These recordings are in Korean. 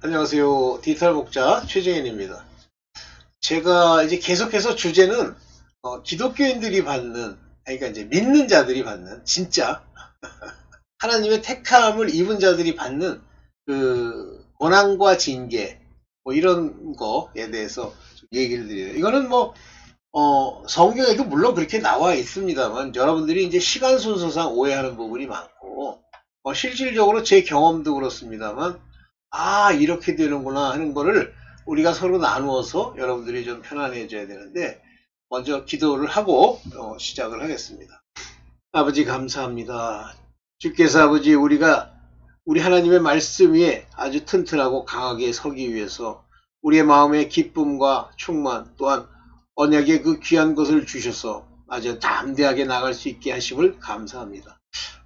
안녕하세요. 디지털 목자 최정현입니다. 제가 이제 계속해서 주제는 어, 기독교인들이 받는, 그러니까 이제 믿는 자들이 받는 진짜 하나님의 택함을 입은 자들이 받는 그 고난과 징계 뭐 이런 거에 대해서 좀 얘기를 드려요. 이거는 뭐 어, 성경에도 물론 그렇게 나와 있습니다만 여러분들이 이제 시간 순서상 오해하는 부분이 많고 어, 실질적으로 제 경험도 그렇습니다만 아 이렇게 되는구나 하는 거를 우리가 서로 나누어서 여러분들이 좀 편안해져야 되는데 먼저 기도를 하고 어, 시작을 하겠습니다. 아버지 감사합니다. 주께서 아버지 우리가 우리 하나님의 말씀 위에 아주 튼튼하고 강하게 서기 위해서 우리의 마음의 기쁨과 충만 또한 언약의 그 귀한 것을 주셔서 아주 담대하게 나갈 수 있게 하심을 감사합니다.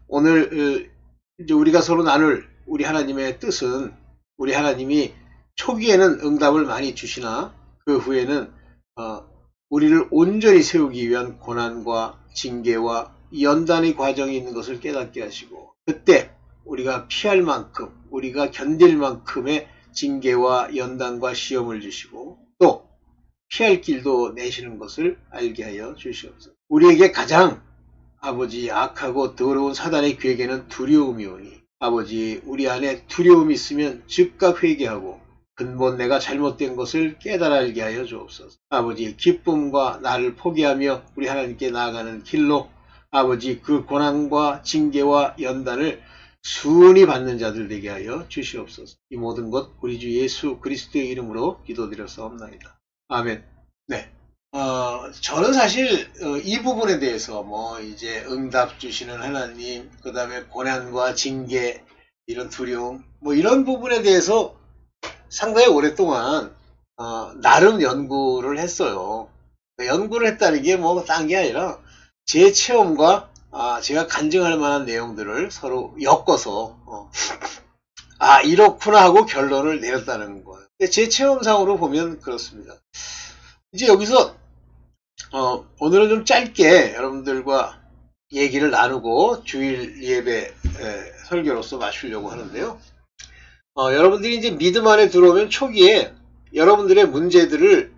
오늘 어, 이제 우리가 서로 나눌 우리 하나님의 뜻은 우리 하나님이 초기에는 응답을 많이 주시나 그 후에는 어, 우리를 온전히 세우기 위한 고난과 징계와 연단의 과정이 있는 것을 깨닫게 하시고 그때 우리가 피할 만큼 우리가 견딜 만큼의 징계와 연단과 시험을 주시고 또 피할 길도 내시는 것을 알게 하여 주시옵소서. 우리에게 가장 아버지 악하고 더러운 사단의 괴계는 두려움이 오니 아버지 우리 안에 두려움이 있으면 즉각 회개하고 근본 내가 잘못된 것을 깨달아 알게 하여 주옵소서. 아버지 기쁨과 나를 포기하며 우리 하나님께 나아가는 길로 아버지 그 고난과 징계와 연단을 순히 받는 자들 되게 하여 주시옵소서. 이 모든 것 우리 주 예수 그리스도의 이름으로 기도드렸사옵나이다. 아멘. 네. 어, 저는 사실 어, 이 부분에 대해서 뭐 이제 응답 주시는 하나님, 그 다음에 고난과 징계, 이런 두려움, 뭐 이런 부분에 대해서 상당히 오랫동안 어, 나름 연구를 했어요. 연구를 했다는 게 뭐 딴 게 아니라 제 체험과 아, 제가 간증할 만한 내용들을 서로 엮어서 어, 아 이렇구나 하고 결론을 내렸다는 거예요. 제 체험상으로 보면 그렇습니다. 이제 여기서 어, 오늘은 좀 짧게 여러분들과 얘기를 나누고 주일 예배 에, 설교로서 마시려고 하는데요. 어, 여러분들이 이제 믿음 안에 들어오면 초기에 여러분들의 문제들을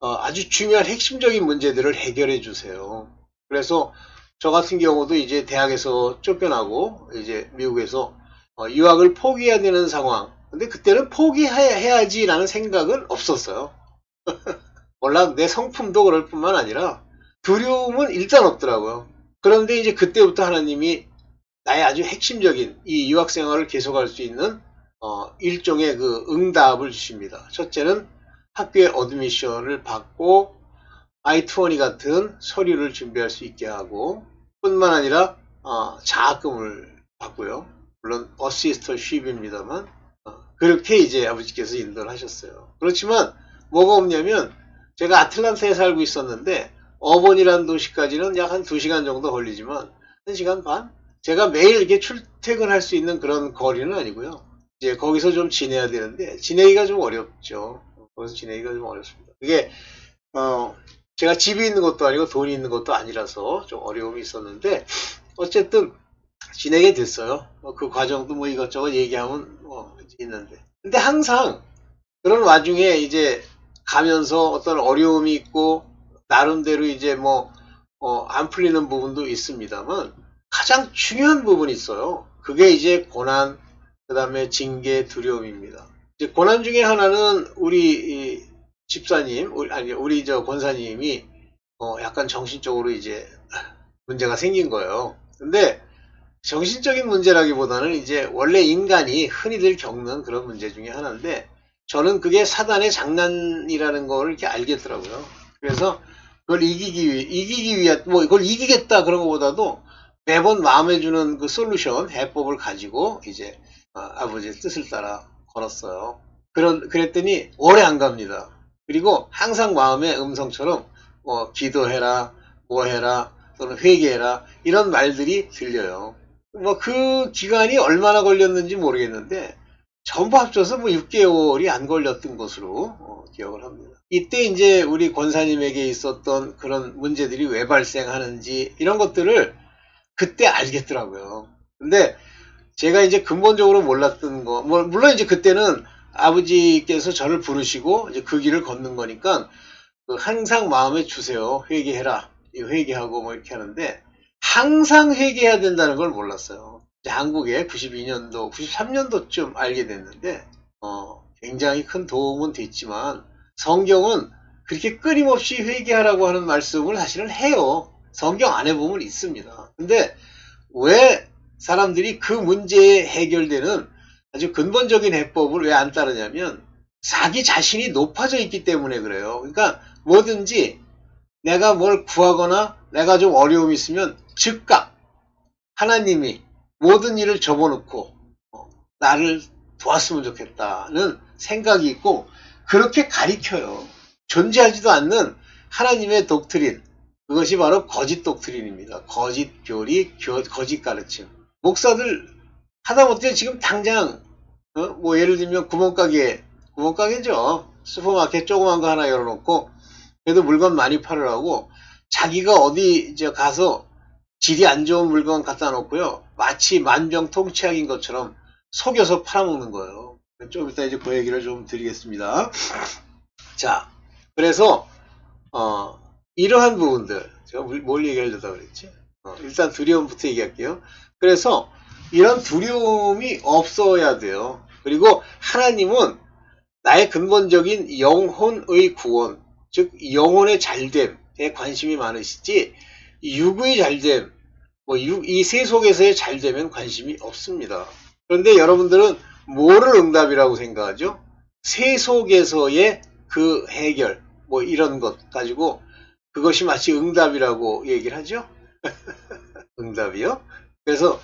어, 아주 중요한 핵심적인 문제들을 해결해 주세요. 그래서 저 같은 경우도 이제 대학에서 쫓겨나고 이제 미국에서 어, 유학을 포기해야 되는 상황. 근데 그때는 포기해야지라는 생각은 없었어요. 몰라 내 성품도 그럴 뿐만 아니라 두려움은 일단 없더라고요. 그런데 이제 그때부터 하나님이 나의 아주 핵심적인 이 유학 생활을 계속할 수 있는 어, 일종의 그 응답을 주십니다. 첫째는 학교에 어드미션을 받고 I-20 같은 서류를 준비할 수 있게 하고 뿐만 아니라 어, 장학금을 받고요. 물론 어시스터쉽입니다만 어, 그렇게 이제 아버지께서 인도를 하셨어요. 그렇지만 뭐가 없냐면 제가 아틀란타에 살고 있었는데 어번이라는 도시까지는 약 한 2시간 정도 걸리지만 1시간 반? 제가 매일 이렇게 출퇴근할 수 있는 그런 거리는 아니고요. 이제 거기서 좀 지내야 되는데 지내기가 좀 어렵죠. 거기서 지내기가 좀 어렵습니다. 그게 어 제가 집이 있는 것도 아니고 돈이 있는 것도 아니라서 좀 어려움이 있었는데 어쨌든 지내게 됐어요. 뭐그 과정도 뭐 이것저것 얘기하면 뭐 있는데 근데 항상 그런 와중에 이제 가면서 어떤 어려움이 있고 나름대로 이제 뭐 어, 안 풀리는 부분도 있습니다만 가장 중요한 부분이 있어요. 그게 이제 고난, 그 다음에 징계, 두려움입니다. 이제 고난 중에 하나는 우리 집사님, 우리, 아니 우리 저 권사님이 어, 약간 정신적으로 이제 문제가 생긴 거예요. 근데 정신적인 문제라기보다는 이제 원래 인간이 흔히들 겪는 그런 문제 중에 하나인데 저는 그게 사단의 장난이라는 걸 이렇게 알겠더라고요. 그래서 그걸 이기기 위해, 이기기 위해, 뭐, 이걸 이기겠다 그런 것보다도 매번 마음에 주는 그 솔루션, 해법을 가지고 이제 어, 아버지의 뜻을 따라 걸었어요. 그런, 그랬더니 오래 안 갑니다. 그리고 항상 마음의 음성처럼 뭐, 기도해라, 뭐 해라, 또는 회개해라, 이런 말들이 들려요. 뭐, 그 기간이 얼마나 걸렸는지 모르겠는데, 전부 합쳐서 뭐 6개월이 안 걸렸던 것으로 어, 기억을 합니다. 이때 이제 우리 권사님에게 있었던 그런 문제들이 왜 발생하는지 이런 것들을 그때 알겠더라고요. 근데 제가 이제 근본적으로 몰랐던 거, 뭐 물론 이제 그때는 아버지께서 저를 부르시고 이제 그 길을 걷는 거니까 그 항상 마음에 주세요. 회개해라. 이 회개하고 뭐 이렇게 하는데 항상 회개해야 된다는 걸 몰랐어요. 한국에 92년도, 93년도쯤 알게 됐는데 어, 굉장히 큰 도움은 됐지만 성경은 그렇게 끊임없이 회개하라고 하는 말씀을 사실은 해요. 성경 안에 보면 있습니다. 근데 왜 사람들이 그 문제에 해결되는 아주 근본적인 해법을 왜 안 따르냐면 자기 자신이 높아져 있기 때문에 그래요. 그러니까 뭐든지 내가 뭘 구하거나 내가 좀 어려움이 있으면 즉각 하나님이 모든 일을 접어놓고 어, 나를 도왔으면 좋겠다는 생각이 있고 그렇게 가리켜요. 존재하지도 않는 하나님의 독트린 그것이 바로 거짓 독트린입니다. 거짓 교리, 거짓 가르침. 목사들 하다못해 지금 당장 어? 뭐 예를 들면 구멍가게 구멍가게죠. 슈퍼마켓 조그만 거 하나 열어놓고 그래도 물건 많이 팔으라고 자기가 어디 이제 가서 질이 안 좋은 물건 갖다 놓고요. 마치 만병통치약인 것처럼 속여서 팔아먹는 거예요. 좀 이따 이제 그 얘기를 좀 드리겠습니다. 자, 그래서 어, 이러한 부분들 제가 뭘 얘기하려다 그랬지? 어, 일단 두려움부터 얘기할게요. 그래서 이런 두려움이 없어야 돼요. 그리고 하나님은 나의 근본적인 영혼의 구원, 즉 영혼의 잘됨에 관심이 많으시지 육의 잘됨, 뭐 이 세 속에서의 잘 되면 관심이 없습니다. 그런데 여러분들은 뭐를 응답이라고 생각하죠? 세 속에서의 그 해결, 뭐 이런 것 가지고 그것이 마치 응답이라고 얘기를 하죠? 응답이요? 그래서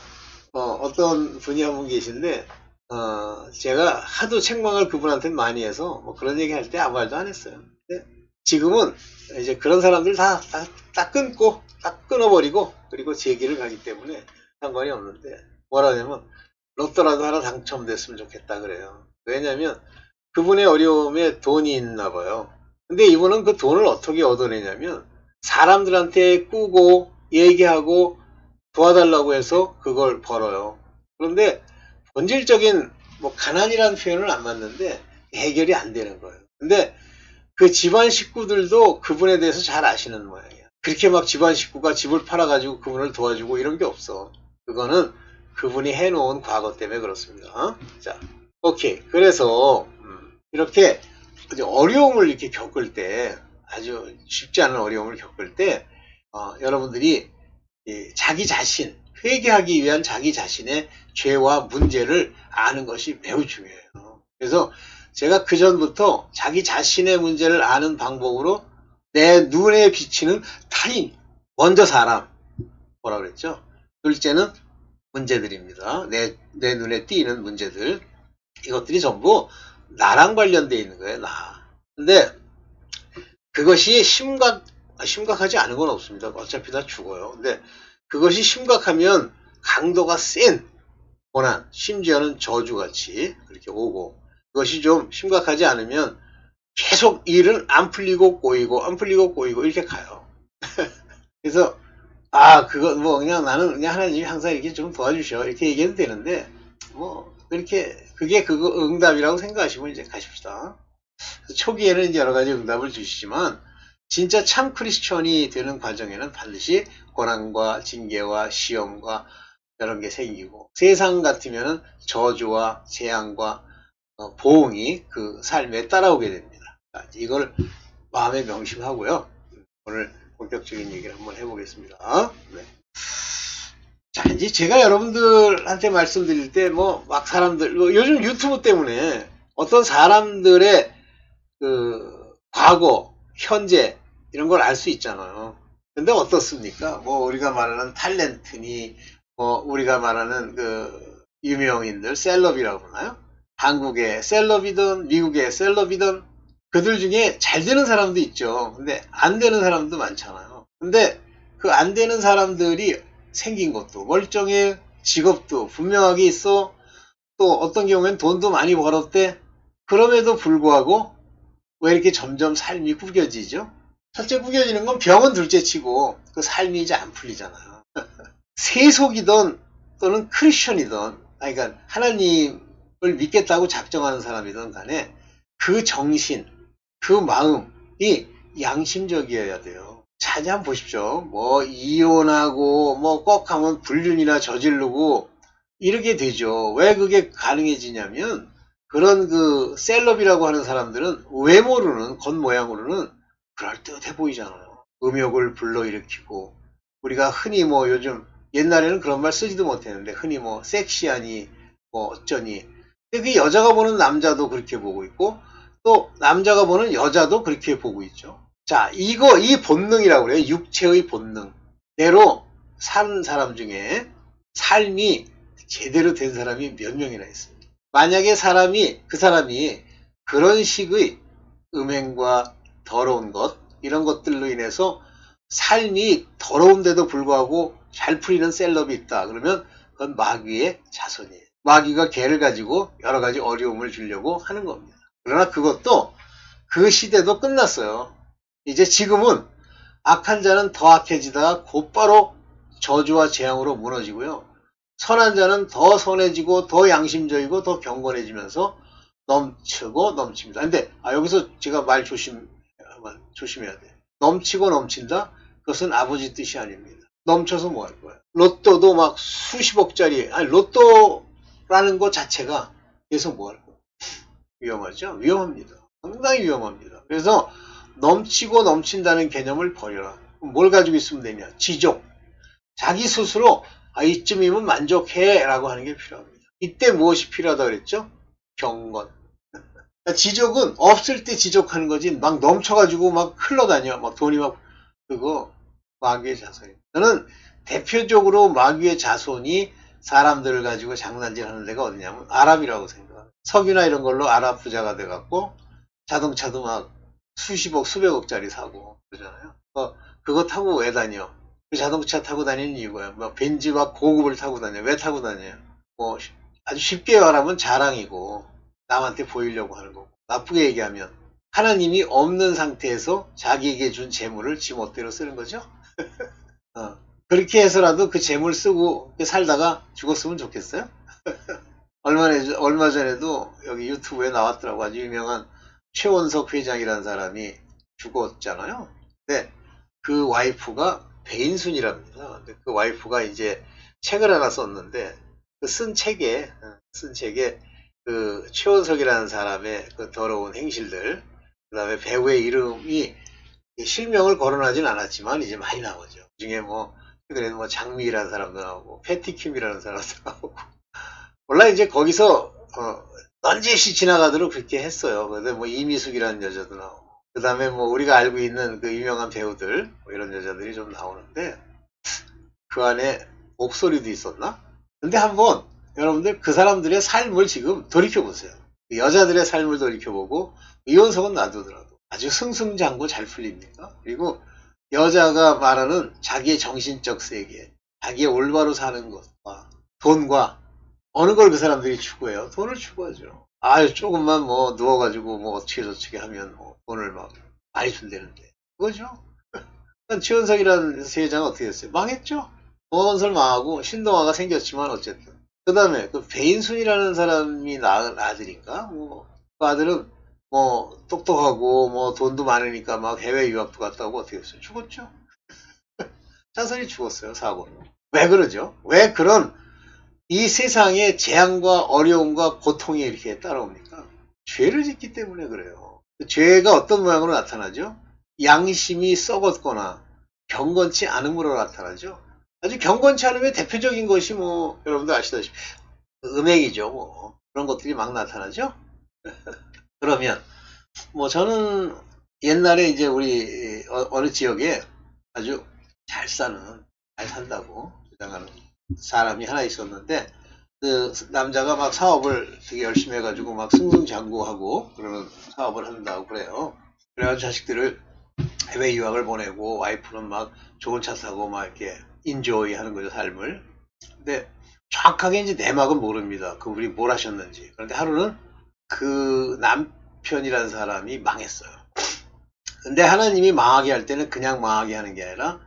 어, 떤 분이 한 분 계신데 어, 제가 하도 책망을 그분한테 많이 해서 뭐 그런 얘기 할 때 아무 말도 안 했어요. 지금은 이제 그런 사람들 다, 다, 다 끊고 다 끊어버리고 그리고 제 길을 가기 때문에 상관이 없는데 뭐라냐면 로또라도 하나 당첨됐으면 좋겠다 그래요. 왜냐면 그분의 어려움에 돈이 있나 봐요. 근데 이분은 그 돈을 어떻게 얻어내냐면 사람들한테 꾸고 얘기하고 도와달라고 해서 그걸 벌어요. 그런데 본질적인 뭐 가난이라는 표현은 안 맞는데 해결이 안 되는 거예요. 근데 그 집안 식구들도 그분에 대해서 잘 아시는 모양이에요. 그렇게 막 집안 식구가 집을 팔아가지고 그분을 도와주고 이런 게 없어. 그거는 그분이 해놓은 과거 때문에 그렇습니다. 어? 자, 오케이. 그래서 음, 이렇게 어려움을 이렇게 겪을 때 아주 쉽지 않은 어려움을 겪을 때 어, 여러분들이 자기 자신 회개하기 위한 자기 자신의 죄와 문제를 아는 것이 매우 중요해요. 그래서 제가 그 전부터 자기 자신의 문제를 아는 방법으로 내 눈에 비치는 타인, 먼저 사람, 뭐라 그랬죠? 둘째는 문제들입니다. 내, 내 눈에 띄는 문제들. 이것들이 전부 나랑 관련되어 있는 거예요, 나. 근데 그것이 심각, 심각하지 않은 건 없습니다. 어차피 다 죽어요. 근데 그것이 심각하면 강도가 센 고난, 심지어는 저주같이 그렇게 오고 그것이 좀 심각하지 않으면 계속 일은 안 풀리고 꼬이고 안 풀리고 꼬이고 이렇게 가요. 그래서 아 그거 뭐 그냥 나는 그냥 하나님이 항상 이렇게 좀 도와주셔 이렇게 얘기해도 되는데 뭐 그렇게 그게 그거 응답이라고 생각하시면 이제 가십시다. 초기에는 여러 가지 응답을 주시지만 진짜 참 크리스천이 되는 과정에는 반드시 고난과 징계와 시험과 이런 게 생기고 세상 같으면 저주와 재앙과 어, 보응이 그 삶에 따라오게 됩니다. 이걸 마음에 명심하고요. 오늘 본격적인 얘기를 한번 해보겠습니다. 네. 자, 이제 제가 여러분들한테 말씀드릴 때, 뭐, 막 사람들, 뭐 요즘 유튜브 때문에 어떤 사람들의 그, 과거, 현재, 이런 걸 알 수 있잖아요. 근데 어떻습니까? 뭐, 우리가 말하는 탤런트니, 뭐, 우리가 말하는 그, 유명인들, 셀럽이라고 하나요? 한국의 셀럽이든 미국의 셀럽이든 그들 중에 잘 되는 사람도 있죠. 근데 안 되는 사람도 많잖아요. 근데 그 안 되는 사람들이 생긴 것도 멀쩡해 직업도 분명하게 있어 또 어떤 경우엔 돈도 많이 벌었대 그럼에도 불구하고 왜 이렇게 점점 삶이 구겨지죠? 첫째 구겨지는 건 병은 둘째 치고 그 삶이 이제 안 풀리잖아요. 세속이든 또는 크리스천이든 그러니까 하나님 믿겠다고 작정하는 사람이든 간에 그 정신, 그 마음이 양심적이어야 돼요. 자주 한번 보십시오. 뭐 이혼하고 뭐 꼭 하면 불륜이나 저지르고 이렇게 되죠. 왜 그게 가능해지냐면 그런 그 셀럽이라고 하는 사람들은 외모로는 겉모양으로는 그럴듯해 보이잖아요. 음욕을 불러일으키고 우리가 흔히 뭐 요즘 옛날에는 그런 말 쓰지도 못했는데 흔히 뭐 섹시하니 뭐 어쩌니 근데 그 여자가 보는 남자도 그렇게 보고 있고 또 남자가 보는 여자도 그렇게 보고 있죠. 자 이거 이 본능이라고 그래요. 육체의 본능. 대로 사는 사람 중에 삶이 제대로 된 사람이 몇 명이나 있습니다. 만약에 사람이 그 사람이 그런 식의 음행과 더러운 것 이런 것들로 인해서 삶이 더러운데도 불구하고 잘 풀리는 셀럽이 있다. 그러면 그건 마귀의 자손이에요. 마귀가 개를 가지고 여러 가지 어려움을 주려고 하는 겁니다. 그러나 그것도 그 시대도 끝났어요. 이제 지금은 악한 자는 더 악해지다가 곧바로 저주와 재앙으로 무너지고요. 선한 자는 더 선해지고 더 양심적이고 더 경건해지면서 넘치고 넘칩니다. 근데 아, 여기서 제가 말 조심 조심해야 돼. 넘치고 넘친다. 그것은 아버지 뜻이 아닙니다. 넘쳐서 뭐 할 거예요? 로또도 막 수십억짜리 아니 로또라는 것 자체가 계속 뭐할 거예요? 위험하죠? 위험합니다. 상당히 위험합니다. 그래서 넘치고 넘친다는 개념을 버려라. 뭘 가지고 있으면 되냐? 지족. 자기 스스로 아, 이쯤이면 만족해 라고 하는 게 필요합니다. 이때 무엇이 필요하다 그랬죠? 경건. 지족은 없을 때 지족하는 거지 막 넘쳐가지고 막 흘러다녀. 막 돈이 막 그거 마귀의 자손입니다. 저는 대표적으로 마귀의 자손이 사람들을 가지고 장난질 하는 데가 어디냐면 아랍이라고 생각합니다. 석유나 이런 걸로 아랍 부자가 돼갖고 자동차도 막 수십억, 수백억짜리 사고 그러잖아요. 어, 그거 타고 왜 다녀? 그 자동차 타고 다니는 이유가 뭐 벤츠와 고급을 타고 다녀. 왜 타고 다녀요? 뭐 아주 쉽게 말하면 자랑이고 남한테 보이려고 하는 거고 나쁘게 얘기하면 하나님이 없는 상태에서 자기에게 준 재물을 지 멋대로 쓰는 거죠. 어, 그렇게 해서라도 그 재물 쓰고 살다가 죽었으면 좋겠어요. 얼마, 얼마 전에도 여기 유튜브에 나왔더라고 아주 유명한 최원석 회장이라는 사람이 죽었잖아요. 근데 그 와이프가 배인순이랍니다. 근데 그 와이프가 이제 책을 하나 썼는데 그 쓴 책에 쓴 책에 그 최원석이라는 사람의 그 더러운 행실들 그 다음에 배우의 이름이 실명을 거론하진 않았지만 이제 많이 나오죠. 그 중에 뭐 그래도 뭐 장미라는 사람도 나오고 패티킴이라는 사람도 나오고 몰라 이제 거기서 어, 넌지시 지나가도록 그렇게 했어요. 근데 뭐 이미숙이라는 여자도 나오고 그 다음에 뭐 우리가 알고 있는 그 유명한 배우들 뭐 이런 여자들이 좀 나오는데 그 안에 목소리도 있었나? 근데 한번 여러분들 그 사람들의 삶을 지금 돌이켜보세요. 그 여자들의 삶을 돌이켜보고 이혼석은 놔두더라도 아주 승승장구 잘 풀립니다. 그리고 여자가 말하는 자기의 정신적 세계, 자기의 올바로 사는 것과 돈과 어느 걸 그 사람들이 추구해요? 돈을 추구하죠. 아유, 조금만 뭐 누워가지고 뭐 어떻게 저떻게 하면 뭐 돈을 막 많이 준다는데. 그거죠? 최은석이라는 세자는 어떻게 됐어요? 망했죠? 동아건설 망하고 신동아가 생겼지만 어쨌든. 그 다음에 그 배인순이라는 사람이 낳은 아들인가? 뭐, 그 아들은 뭐 똑똑하고 뭐 돈도 많으니까 막 해외 유학도 갔다 오고 어떻게 됐어요? 죽었죠? 자손이 죽었어요, 사고로. 왜 그러죠? 왜 그런 이 세상에 재앙과 어려움과 고통이 이렇게 따라옵니까? 죄를 짓기 때문에 그래요. 죄가 어떤 모양으로 나타나죠? 양심이 썩었거나 경건치 않음으로 나타나죠. 아주 경건치 않으면 대표적인 것이 뭐 여러분들 아시다시피 음행이죠. 뭐 그런 것들이 막 나타나죠. 그러면 뭐 저는 옛날에 이제 우리 어, 어느 지역에 아주 잘 사는 잘 산다고 주장하는 사람이 하나 있었는데 그 남자가 막 사업을 되게 열심히 해가지고 막 승승장구하고 그러는 사업을 한다고 그래요. 그래가지고 자식들을 해외 유학을 보내고 와이프는 막 좋은 차 사고 막 이렇게 인조이 하는 거죠 삶을. 근데 정확하게 이제 내막은 모릅니다. 그분이 뭘 하셨는지. 그런데 하루는 그 남편이라는 사람이 망했어요. 근데 하나님이 망하게 할 때는 그냥 망하게 하는 게 아니라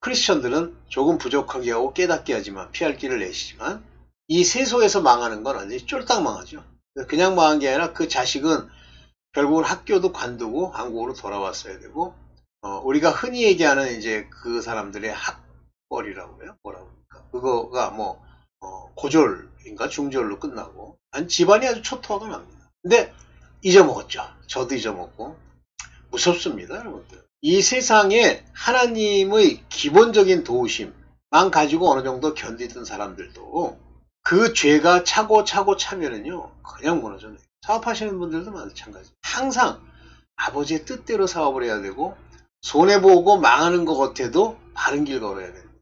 크리스천들은 조금 부족하게 하고 깨닫게 하지만 피할 길을 내시지만 이 세속에서 망하는 건 완전히 쫄딱 망하죠. 그냥 망한 게 아니라 그 자식은 결국은 학교도 관두고 한국으로 돌아왔어야 되고 어, 우리가 흔히 얘기하는 이제 그 사람들의 학벌이라고 해요. 뭐라고 할까? 그거가 뭐 어, 고졸인가 중졸로 끝나고 한 집안이 아주 초토화가 납니다. 근데 잊어먹었죠. 저도 잊어먹고 무섭습니다, 여러분들. 이 세상에 하나님의 기본적인 도우심만 가지고 어느 정도 견디던 사람들도 그 죄가 차고 차고 차면은요, 그냥 무너져요. 사업하시는 분들도 마찬가지. 항상 아버지의 뜻대로 사업을 해야 되고, 손해보고 망하는 것 같아도 바른 길 걸어야 됩니다.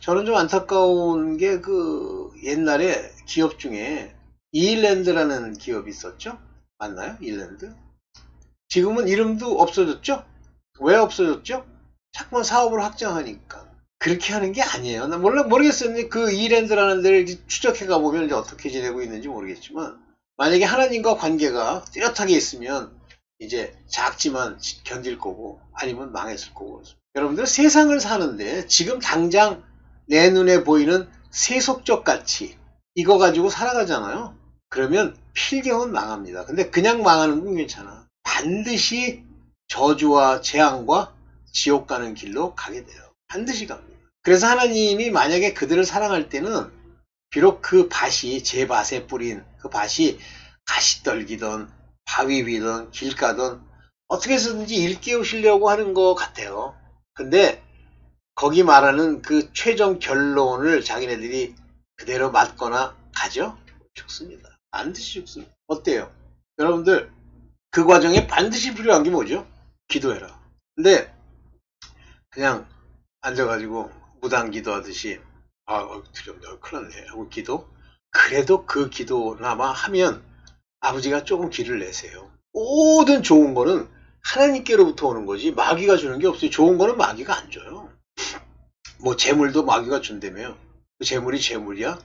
저는 좀 안타까운 게 그 옛날에 기업 중에 이일랜드라는 기업이 있었죠? 맞나요? 이일랜드? 지금은 이름도 없어졌죠? 왜 없어졌죠? 자꾸만 사업을 확장하니까. 그렇게 하는 게 아니에요. 나 몰라, 모르겠어요. 그 이랜드라는 데를 이제 추적해 가 보면 이제 어떻게 지내고 있는지 모르겠지만, 만약에 하나님과 관계가 뚜렷하게 있으면, 이제 작지만 견딜 거고, 아니면 망했을 거고. 여러분들 세상을 사는데, 지금 당장 내 눈에 보이는 세속적 가치, 이거 가지고 살아가잖아요. 그러면 필경은 망합니다. 근데 그냥 망하는 건 괜찮아. 반드시 저주와 재앙과 지옥 가는 길로 가게 돼요. 반드시 갑니다. 그래서 하나님이 만약에 그들을 사랑할 때는 비록 그 밭이 제 밭에 뿌린 그 밭이 가시떨기든 바위 위든 길 가든 어떻게 해서든지 일깨우시려고 하는 것 같아요. 근데 거기 말하는 그 최종 결론을 자기네들이 그대로 맞거나 가죠? 죽습니다. 반드시 죽습니다. 어때요? 여러분들 그 과정에 반드시 필요한 게 뭐죠? 기도해라. 근데 그냥 앉아가지고 무당 기도하듯이 아 어, 두렵네 어, 큰일 났네 하고 기도 그래도 그 기도나마 하면 아버지가 조금 길을 내세요. 모든 좋은 거는 하나님께로부터 오는 거지 마귀가 주는 게 없어요. 좋은 거는 마귀가 안 줘요. 뭐 재물도 마귀가 준다며요. 그 재물이 재물이야?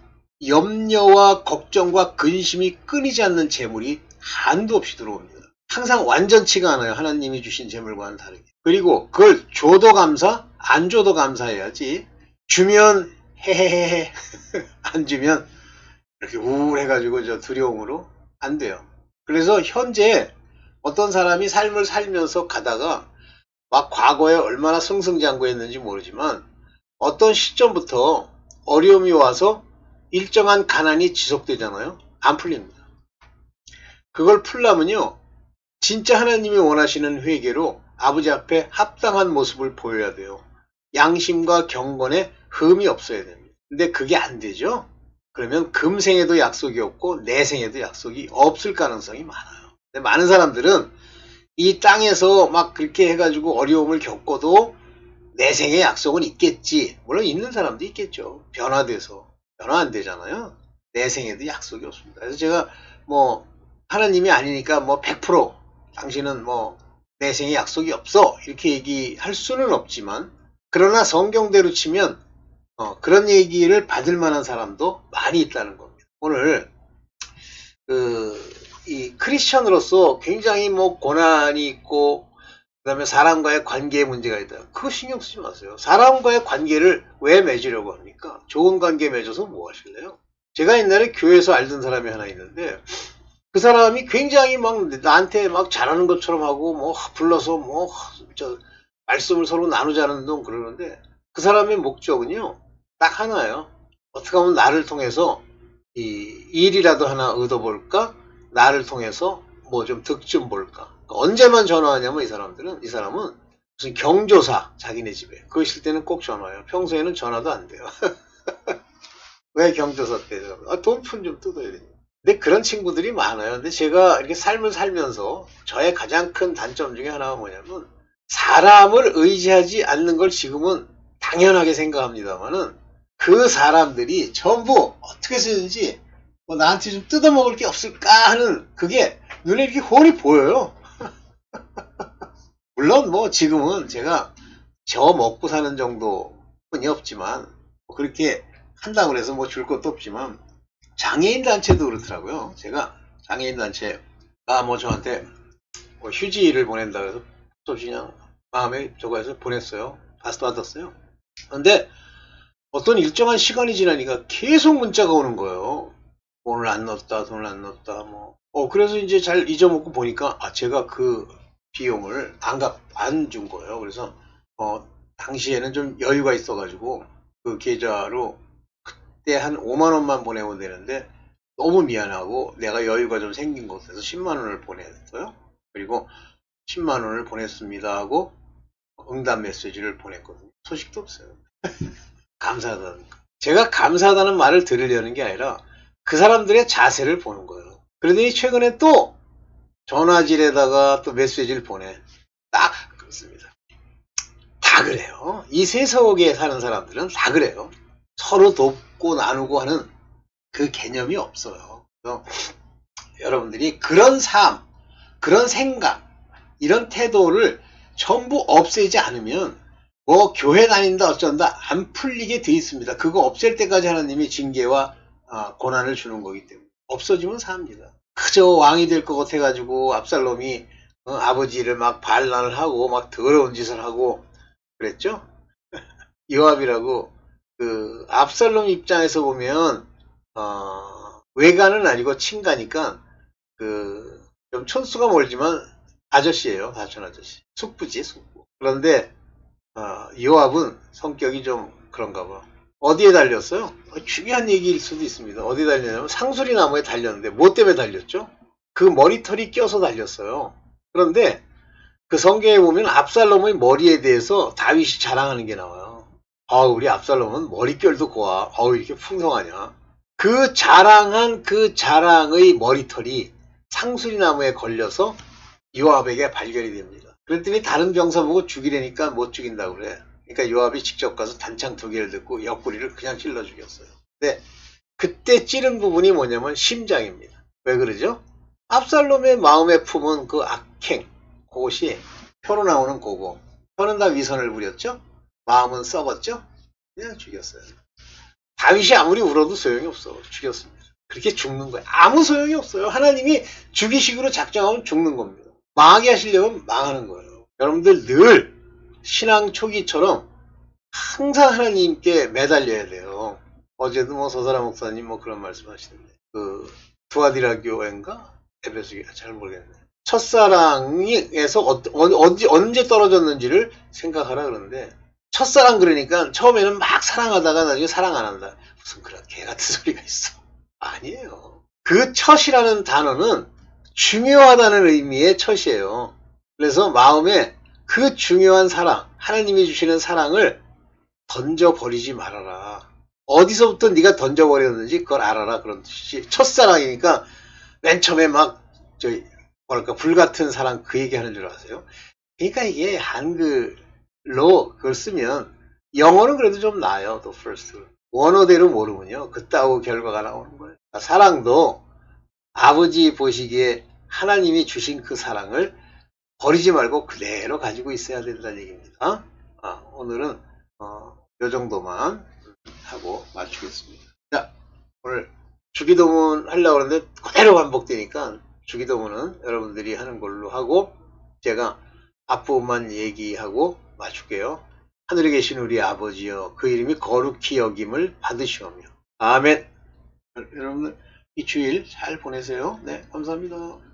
염려와 걱정과 근심이 끊이지 않는 재물이 한도 없이 들어옵니다. 항상 완전치가 않아요. 하나님이 주신 재물과는 다르게. 그리고 그걸 줘도 감사, 안 줘도 감사해야지. 주면 헤헤헤헤, 안 주면 이렇게 우울해가지고 저 두려움으로 안 돼요. 그래서 현재 어떤 사람이 삶을 살면서 가다가 막 과거에 얼마나 승승장구했는지 모르지만 어떤 시점부터 어려움이 와서 일정한 가난이 지속되잖아요. 안 풀립니다. 그걸 풀려면요. 진짜 하나님이 원하시는 회개로 아버지 앞에 합당한 모습을 보여야 돼요. 양심과 경건에 흠이 없어야 됩니다. 근데 그게 안 되죠? 그러면 금생에도 약속이 없고 내생에도 약속이 없을 가능성이 많아요. 근데 많은 사람들은 이 땅에서 막 그렇게 해가지고 어려움을 겪어도 내생에 약속은 있겠지. 물론 있는 사람도 있겠죠. 변화돼서. 변화 안 되잖아요. 내 생에도 약속이 없습니다. 그래서 제가 뭐 하나님이 아니니까 뭐 100% 당신은 뭐 내 생에 약속이 없어 이렇게 얘기할 수는 없지만 그러나 성경대로 치면 어, 그런 얘기를 받을 만한 사람도 많이 있다는 겁니다. 오늘 그 이 크리스천으로서 굉장히 뭐 고난이 있고 그 다음에 사람과의 관계에 문제가 있다. 그거 신경 쓰지 마세요. 사람과의 관계를 왜 맺으려고 합니까? 좋은 관계 맺어서 뭐 하실래요? 제가 옛날에 교회에서 알던 사람이 하나 있는데 그 사람이 굉장히 막 나한테 막 잘하는 것처럼 하고 뭐 불러서 뭐 저 말씀을 서로 나누자는 둥 그러는데 그 사람의 목적은요 딱 하나예요. 어떻게 하면 나를 통해서 이 일이라도 하나 얻어볼까? 나를 통해서 뭐 좀 득 좀 볼까? 언제만 전화하냐면 이 사람들은 이 사람은 무슨 경조사 자기네 집에 그거 있을 때는 꼭 전화해요. 평소에는 전화도 안 돼요. 왜 경조사 때? 아, 돈푼 좀 뜯어야 되니. 근데 그런 친구들이 많아요. 근데 제가 이렇게 삶을 살면서 저의 가장 큰 단점 중에 하나가 뭐냐면 사람을 의지하지 않는 걸 지금은 당연하게 생각합니다만은 그 사람들이 전부 어떻게 쓰는지 뭐 나한테 좀 뜯어먹을 게 없을까 하는 그게 눈에 이렇게 훤히 보여요. 물론 뭐 지금은 제가 저 먹고 사는 정도뿐이 없지만 뭐 그렇게 한다고 해서 뭐 줄 것도 없지만 장애인 단체도 그렇더라고요. 제가 장애인 단체가 뭐 저한테 뭐 휴지를 보낸다 그래서 없이 그냥 마음에 저거 해서 보냈어요. 다시 받았어요. 근데 어떤 일정한 시간이 지나니까 계속 문자가 오는 거예요. 돈을 안 넣었다, 돈을 안 넣었다, 뭐 어, 그래서 이제 잘 잊어먹고 보니까, 아, 제가 그 비용을 안 갚, 안 준 거예요. 그래서, 어, 당시에는 좀 여유가 있어가지고, 그 계좌로 그때 한 5만원만 보내면 되는데, 너무 미안하고, 내가 여유가 좀 생긴 곳에서 10만원을 보냈어요. 그리고 10만원을 보냈습니다 하고, 응답 메시지를 보냈거든요. 소식도 없어요. 감사하다는 거. 제가 감사하다는 말을 들으려는 게 아니라, 그 사람들의 자세를 보는 거예요. 그러더니 최근에 또 전화질에다가 또 메시지를 보내. 딱 그렇습니다. 다 그래요. 이 세속에 사는 사람들은 다 그래요. 서로 돕고 나누고 하는 그 개념이 없어요. 여러분들이 그런 삶, 그런 생각, 이런 태도를 전부 없애지 않으면 뭐 교회 다닌다 어쩐다 안 풀리게 돼 있습니다. 그거 없앨 때까지 하나님이 징계와 아, 고난을 주는 거기 때문에 없어지면 삽니다. 그저 왕이 될 것 같아가지고 압살롬이 어, 아버지를 막 반란을 하고 막 더러운 짓을 하고 그랬죠. 요압이라고 그 압살롬 입장에서 보면 어, 외가는 아니고 친가니까 그 좀 촌수가 멀지만 아저씨예요 사촌 아저씨. 숙부지 숙부. 그런데 어, 요압은 성격이 좀 그런가 봐 어디에 달렸어요? 어, 중요한 얘기일 수도 있습니다. 어디에 달렸냐면 상수리 나무에 달렸는데 뭐 때문에 달렸죠? 그 머리털이 껴서 달렸어요. 그런데 그 성경에 보면 압살롬의 머리에 대해서 다윗이 자랑하는 게 나와요. 아, 우리 압살롬은 머릿결도 고와. 아우, 이렇게 풍성하냐. 그 자랑한 그 자랑의 머리털이 상수리 나무에 걸려서 요압에게 발견이 됩니다. 그랬더니 다른 병사 보고 죽이려니까 못 죽인다고 그래. 그러니까 요압이 직접 가서 단창 두 개를 듣고 옆구리를 그냥 찔러 죽였어요. 근데 그때 찌른 부분이 뭐냐면 심장입니다. 왜 그러죠? 압살롬의 마음의 품은 그 악행, 그것이 표로 나오는 거고, 혀는 다 위선을 부렸죠? 마음은 썩었죠? 그냥 죽였어요. 다윗이 아무리 울어도 소용이 없어. 죽였습니다. 그렇게 죽는 거예요. 아무 소용이 없어요. 하나님이 죽이식으로 작정하면 죽는 겁니다. 망하게 하시려면 망하는 거예요. 여러분들 늘 신앙 초기처럼 항상 하나님께 매달려야 돼요. 어제도 뭐 서사라 목사님 뭐 그런 말씀 하시는데 그 두아디라 교회인가 에베소 교회 잘 모르겠네. 첫사랑에서 어, 언제 언제 떨어졌는지를 생각하라 그러는데 첫사랑 그러니까 처음에는 막 사랑하다가 나중에 사랑 안 한다. 무슨 그런 개 같은 소리가 있어. 아니에요. 그 첫이라는 단어는 중요하다는 의미의 첫이에요. 그래서 마음에 그 중요한 사랑, 하나님이 주시는 사랑을 던져버리지 말아라. 어디서부터 네가 던져버렸는지 그걸 알아라. 그런 뜻이지. 첫사랑이니까 맨 처음에 막, 저, 뭐랄까, 불같은 사랑 그 얘기 하는 줄 아세요? 그러니까 이게 한글로 그걸 쓰면 영어는 그래도 좀 나아요. 또 first. 원어대로 모르면요. 그따구 결과가 나오는 거예요. 그러니까 사랑도 아버지 보시기에 하나님이 주신 그 사랑을 버리지 말고 그대로 가지고 있어야 된다는 얘기입니다. 아, 오늘은 어, 요 정도만 하고 마치겠습니다. 자, 오늘 주기도문 하려고 하는데 그대로 반복되니까 주기도문은 여러분들이 하는 걸로 하고 제가 앞부분만 얘기하고 마칠게요. 하늘에 계신 우리 아버지여 그 이름이 거룩히 여김을 받으시오며 아멘 여러분들 이 주일 잘 보내세요. 네 감사합니다.